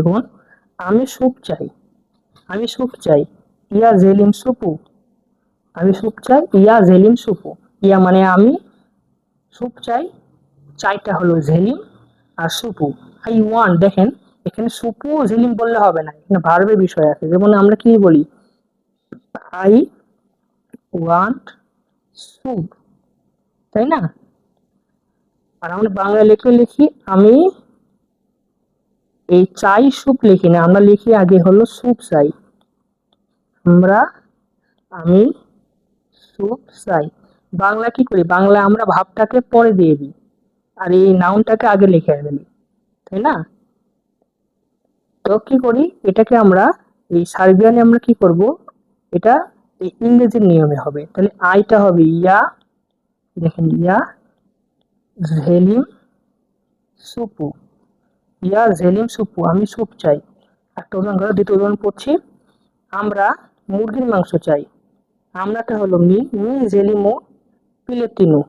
দেখুন আমি স্যুপ চাই, আমি স্যুপ চাই, ইয়া জেলিম সুপু। আমি স্যুপ চাই, ইয়া জেলিম সুপু। ইয়া মানে আমি স্যুপ চাই, চাইটা হলো জেলিম আর সুপু। আই ওয়ান, দেখেন, এখানে সুপু জেলিম বললে হবে না, এখানে ভার্বের বিষয় আছে। যেমন আমরা কি বলি? আই ওয়ান্ট স্যুপ তাই না? আর আমরা বাংলা লিখে লিখি, আমি এই চাই স্যুপ লিখি না, আমরা লিখি আগে হলো স্যুপ চাই। আমরা, আমি স্যুপ চাই। বাংলা কি করি? বাংলা আমরা ভাবটাকে পরে দিয়ে দিই। আর এই নাউনটাকে আগে লিখে ফেলি তাই না? তো কি করি? এটাকে আমরা, এই সার্বিয়ানে আমরা কি করব? এটা এই ইংরেজির নিয়মে হবে। তাহলে আইটা হবে ইয়া, দেখেন ইয়া ঝেলিম সুপু। ইয়া জেলিম সুপু, আমি স্যুপ চাই। একটা উদাহরণ করে দ্বিতীয় উদাহরণ পড়ছি। আমরা মুরগির মাংস চাই। আমরাটা হলো মি মি জেলিমো পিলেতিনু।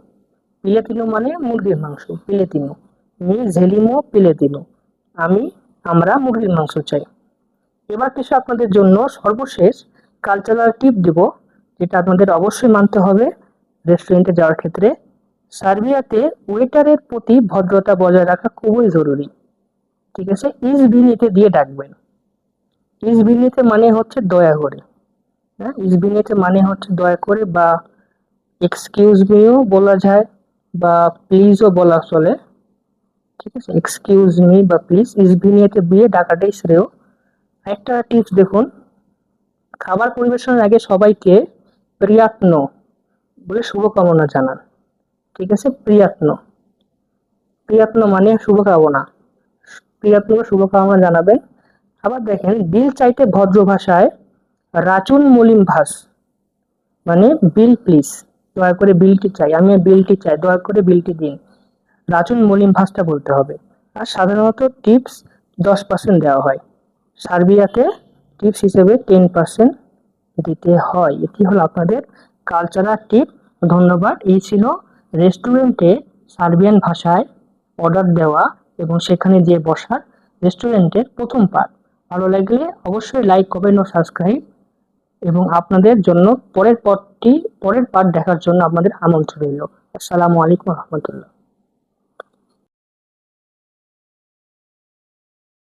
পিলেতিনু মানে মুরগির মাংস, পিলেতিনু। মি জেলিমো পিলেতিনু। আমি, আমরা মুরগির মাংস চাই। এবার কিছু আপনাদের জন্য সর্বশেষ কালচারাল টিপ দেব, যেটা আপনাদের অবশ্যই মানতে হবে রেস্টুরেন্টে যাওয়ার ক্ষেত্রে। সার্বিয়াতে ওয়েটারের প্রতি ভদ্রতা বজায় রাখা খুবই জরুরি। ঠিক আছে? ইস বিনিতে দিয়ে ডাকবেন। ইস বিনিতে মানে হচ্ছে দয়া করে। হ্যাঁ? ইস বিনিতে মানে হচ্ছে দয়া করে বা এক্সকিউজ মিও বলা যায় বা প্লিজও বলা চলে। ঠিক আছে? এক্সকিউজ মি বা প্লিজ ইস বিনিতে দিয়ে ডাকাটাই শ্রেয়। একটা টিপস দেখুন। খাবার পরিবেশনের আগে সবাইকে প্রিয়াত্ন বলে শুভকামনা জানান। ঠিক আছে? প্রিয়াত্ন প্রিয়াত্ন মানে শুভকামনা। প্রিয়াত্ন শুভকামনা জানাবেন। আবার দেখেন, বিল চাইতে ভদ্র ভাষায় রাচুন মলিম ভাস। মানে বিল প্লিজ দয়া করে বিলটি চাই, আমি বিলটি চাই, দয়া করে বিলটি দিন। রাচুন মলিম ভাসটা বলতে হবে। আর সাধারণত টিপস দশ পার্সেন্ট দেওয়া হয়। সার্বিয়াতে টিপস হিসেবে টেন পার্সেন্ট দিতে হয়। এটি হলো আপনাদের কালচারাল টিপ ধন্যবাদ। এই ছিল রেস্টুরেন্টে সার্বিয়ান ভাষায় অর্ডার দেওয়া এবং সেখানে যে বসার রেস্টুরেন্টের প্রথম পার্ট ভালো লাগলে অবশ্যই লাইক করবেন ও সাবস্ক্রাইব এবং আপনাদের জন্য পরের পরটি পরের পার্ট দেখার জন্য আপনাদের আমন্ত্রণ রইল। আসসালামু আলাইকুম রহমতুল্লাহ।